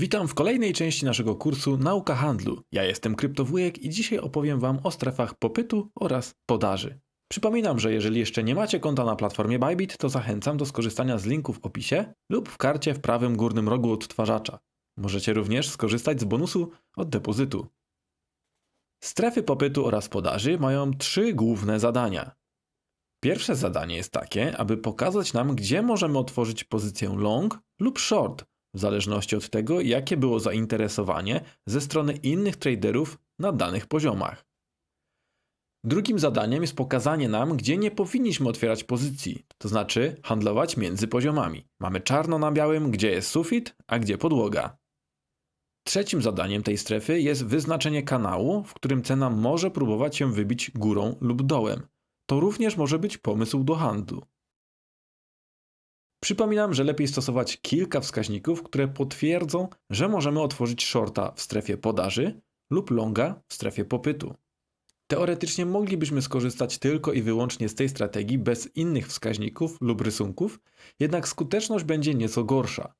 Witam w kolejnej części naszego kursu Nauka Handlu. Ja jestem Kryptowujek i dzisiaj opowiem Wam o strefach popytu oraz podaży. Przypominam, że jeżeli jeszcze nie macie konta na platformie Bybit, to zachęcam do skorzystania z linku w opisie lub w karcie w prawym górnym rogu odtwarzacza. Możecie również skorzystać z bonusu od depozytu. Strefy popytu oraz podaży mają trzy główne zadania. Pierwsze zadanie jest takie, aby pokazać nam, gdzie możemy otworzyć pozycję long lub short, w zależności od tego, jakie było zainteresowanie ze strony innych traderów na danych poziomach. Drugim zadaniem jest pokazanie nam, gdzie nie powinniśmy otwierać pozycji, to znaczy handlować między poziomami. Mamy czarno na białym, gdzie jest sufit, a gdzie podłoga. Trzecim zadaniem tej strefy jest wyznaczenie kanału, w którym cena może próbować się wybić górą lub dołem. To również może być pomysł do handlu. Przypominam, że lepiej stosować kilka wskaźników, które potwierdzą, że możemy otworzyć shorta w strefie podaży lub longa w strefie popytu. Teoretycznie moglibyśmy skorzystać tylko i wyłącznie z tej strategii bez innych wskaźników lub rysunków, jednak skuteczność będzie nieco gorsza.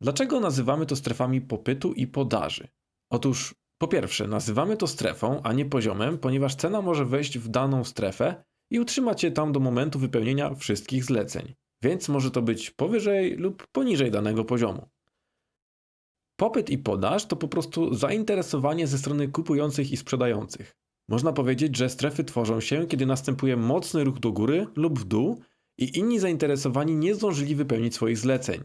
Dlaczego nazywamy to strefami popytu i podaży? Otóż, po pierwsze, nazywamy to strefą, a nie poziomem, ponieważ cena może wejść w daną strefę i utrzymać się tam do momentu wypełnienia wszystkich zleceń, więc może to być powyżej lub poniżej danego poziomu. Popyt i podaż to po prostu zainteresowanie ze strony kupujących i sprzedających. Można powiedzieć, że strefy tworzą się, kiedy następuje mocny ruch do góry lub w dół i inni zainteresowani nie zdążyli wypełnić swoich zleceń.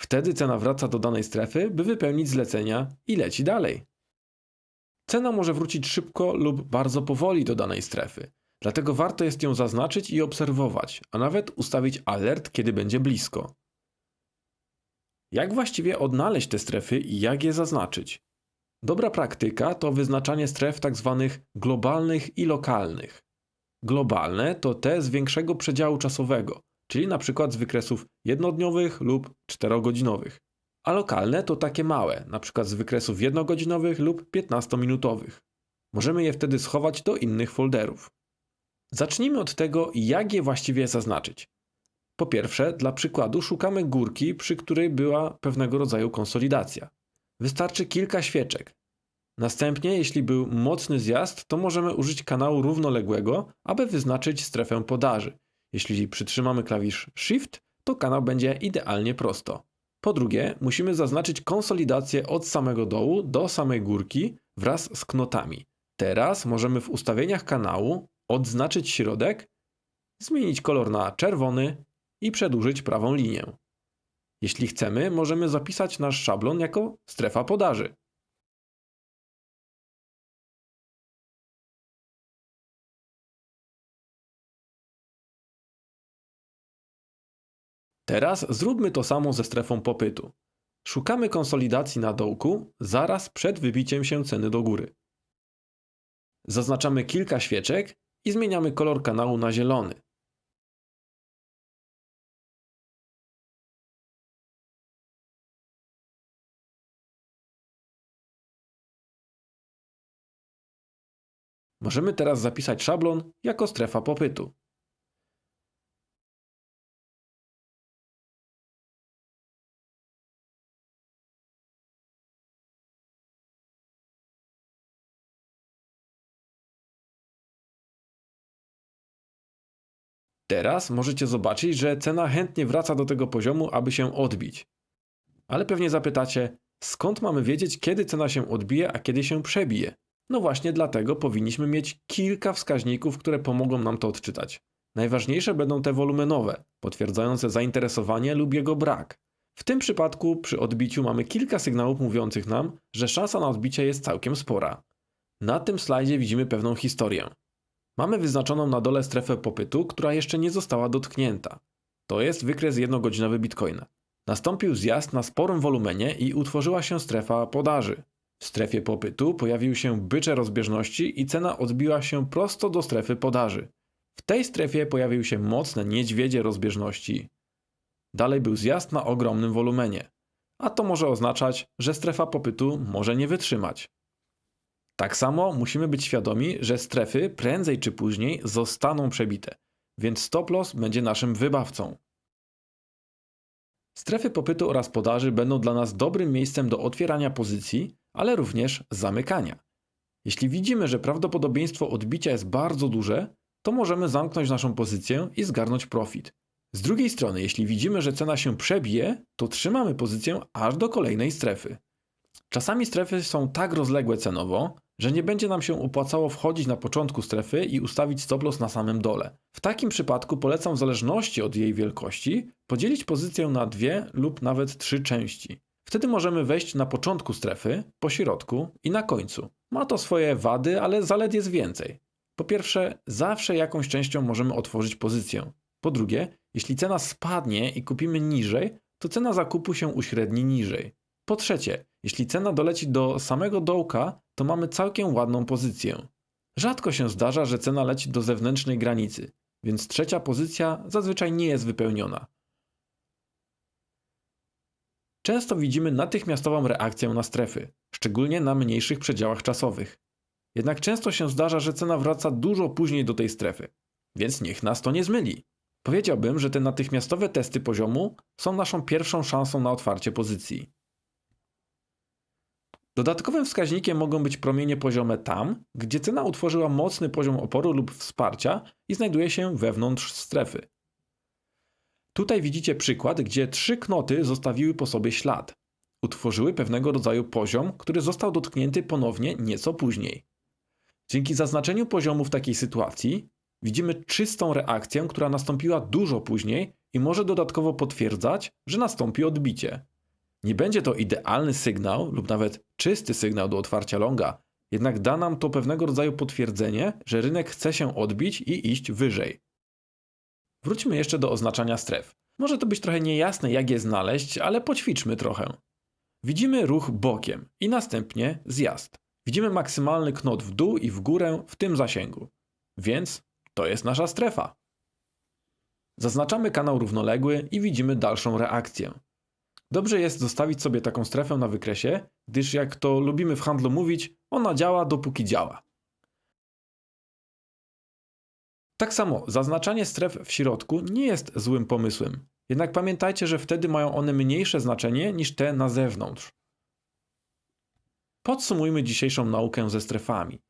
Wtedy cena wraca do danej strefy, by wypełnić zlecenia i leci dalej. Cena może wrócić szybko lub bardzo powoli do danej strefy, dlatego warto jest ją zaznaczyć i obserwować, a nawet ustawić alert, kiedy będzie blisko. Jak właściwie odnaleźć te strefy i jak je zaznaczyć? Dobra praktyka to wyznaczanie stref tzw. globalnych i lokalnych. Globalne to te z większego przedziału czasowego, czyli na przykład z wykresów jednodniowych lub czterogodzinowych. A lokalne to takie małe, na przykład z wykresów jednogodzinowych lub 15-minutowych. Możemy je wtedy schować do innych folderów. Zacznijmy od tego, jak je właściwie zaznaczyć. Po pierwsze, dla przykładu szukamy górki, przy której była pewnego rodzaju konsolidacja. Wystarczy kilka świeczek. Następnie, jeśli był mocny zjazd, to możemy użyć kanału równoległego, aby wyznaczyć strefę podaży. Jeśli przytrzymamy klawisz Shift, to kanał będzie idealnie prosto. Po drugie, musimy zaznaczyć konsolidację od samego dołu do samej górki wraz z knotami. Teraz możemy w ustawieniach kanału odznaczyć środek, zmienić kolor na czerwony i przedłużyć prawą linię. Jeśli chcemy, możemy zapisać nasz szablon jako strefa podaży. Teraz zróbmy to samo ze strefą popytu. Szukamy konsolidacji na dołku zaraz przed wybiciem się ceny do góry. Zaznaczamy kilka świeczek i zmieniamy kolor kanału na zielony. Możemy teraz zapisać szablon jako strefa popytu. Teraz możecie zobaczyć, że cena chętnie wraca do tego poziomu, aby się odbić. Ale pewnie zapytacie, skąd mamy wiedzieć, kiedy cena się odbije, a kiedy się przebije? No właśnie dlatego powinniśmy mieć kilka wskaźników, które pomogą nam to odczytać. Najważniejsze będą te wolumenowe, potwierdzające zainteresowanie lub jego brak. W tym przypadku przy odbiciu mamy kilka sygnałów mówiących nam, że szansa na odbicie jest całkiem spora. Na tym slajdzie widzimy pewną historię. Mamy wyznaczoną na dole strefę popytu, która jeszcze nie została dotknięta. To jest wykres jednogodzinowy Bitcoina. Nastąpił zjazd na sporym wolumenie i utworzyła się strefa podaży. W strefie popytu pojawiły się bycze rozbieżności i cena odbiła się prosto do strefy podaży. W tej strefie pojawiły się mocne niedźwiedzie rozbieżności. Dalej był zjazd na ogromnym wolumenie. A to może oznaczać, że strefa popytu może nie wytrzymać. Tak samo musimy być świadomi, że strefy prędzej czy później zostaną przebite, więc stop loss będzie naszym wybawcą. Strefy popytu oraz podaży będą dla nas dobrym miejscem do otwierania pozycji, ale również zamykania. Jeśli widzimy, że prawdopodobieństwo odbicia jest bardzo duże, to możemy zamknąć naszą pozycję i zgarnąć profit. Z drugiej strony, jeśli widzimy, że cena się przebije, to trzymamy pozycję aż do kolejnej strefy. Czasami strefy są tak rozległe cenowo, że nie będzie nam się opłacało wchodzić na początku strefy i ustawić stop loss na samym dole. W takim przypadku polecam w zależności od jej wielkości podzielić pozycję na dwie lub nawet trzy części. Wtedy możemy wejść na początku strefy, po środku i na końcu. Ma to swoje wady, ale zalet jest więcej. Po pierwsze, zawsze jakąś częścią możemy otworzyć pozycję. Po drugie, jeśli cena spadnie i kupimy niżej, to cena zakupu się uśredni niżej. Po trzecie, jeśli cena doleci do samego dołka, to mamy całkiem ładną pozycję. Rzadko się zdarza, że cena leci do zewnętrznej granicy, więc trzecia pozycja zazwyczaj nie jest wypełniona. Często widzimy natychmiastową reakcję na strefy, szczególnie na mniejszych przedziałach czasowych. Jednak często się zdarza, że cena wraca dużo później do tej strefy, więc niech nas to nie zmyli. Powiedziałbym, że te natychmiastowe testy poziomu są naszą pierwszą szansą na otwarcie pozycji. Dodatkowym wskaźnikiem mogą być promienie poziome tam, gdzie cena utworzyła mocny poziom oporu lub wsparcia i znajduje się wewnątrz strefy. Tutaj widzicie przykład, gdzie trzy knoty zostawiły po sobie ślad. Utworzyły pewnego rodzaju poziom, który został dotknięty ponownie nieco później. Dzięki zaznaczeniu poziomu w takiej sytuacji widzimy czystą reakcję, która nastąpiła dużo później i może dodatkowo potwierdzać, że nastąpi odbicie. Nie będzie to idealny sygnał lub nawet czysty sygnał do otwarcia longa, jednak da nam to pewnego rodzaju potwierdzenie, że rynek chce się odbić i iść wyżej. Wróćmy jeszcze do oznaczania stref. Może to być trochę niejasne, jak je znaleźć, ale poćwiczmy trochę. Widzimy ruch bokiem i następnie zjazd. Widzimy maksymalny knot w dół i w górę w tym zasięgu. Więc to jest nasza strefa. Zaznaczamy kanał równoległy i widzimy dalszą reakcję. Dobrze jest zostawić sobie taką strefę na wykresie, gdyż jak to lubimy w handlu mówić, ona działa dopóki działa. Tak samo zaznaczanie stref w środku nie jest złym pomysłem. Jednak pamiętajcie, że wtedy mają one mniejsze znaczenie niż te na zewnątrz. Podsumujmy dzisiejszą naukę ze strefami.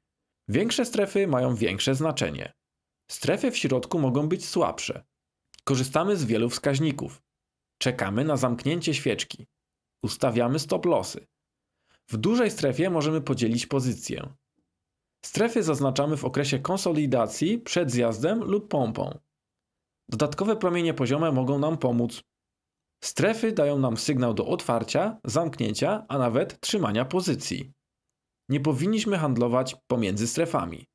Większe strefy mają większe znaczenie. Strefy w środku mogą być słabsze. Korzystamy z wielu wskaźników. Czekamy na zamknięcie świeczki. Ustawiamy stop lossy. W dużej strefie możemy podzielić pozycję. Strefy zaznaczamy w okresie konsolidacji przed zjazdem lub pompą. Dodatkowe promienie poziome mogą nam pomóc. Strefy dają nam sygnał do otwarcia, zamknięcia, a nawet trzymania pozycji. Nie powinniśmy handlować pomiędzy strefami.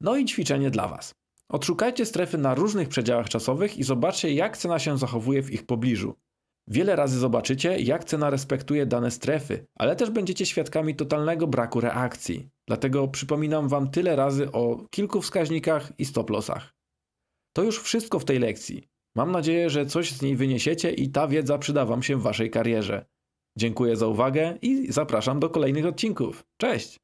No i ćwiczenie dla Was. Odszukajcie strefy na różnych przedziałach czasowych i zobaczcie, jak cena się zachowuje w ich pobliżu. Wiele razy zobaczycie, jak cena respektuje dane strefy, ale też będziecie świadkami totalnego braku reakcji. Dlatego przypominam Wam tyle razy o kilku wskaźnikach i stop-lossach. To już wszystko w tej lekcji. Mam nadzieję, że coś z niej wyniesiecie i ta wiedza przyda Wam się w Waszej karierze. Dziękuję za uwagę i zapraszam do kolejnych odcinków. Cześć!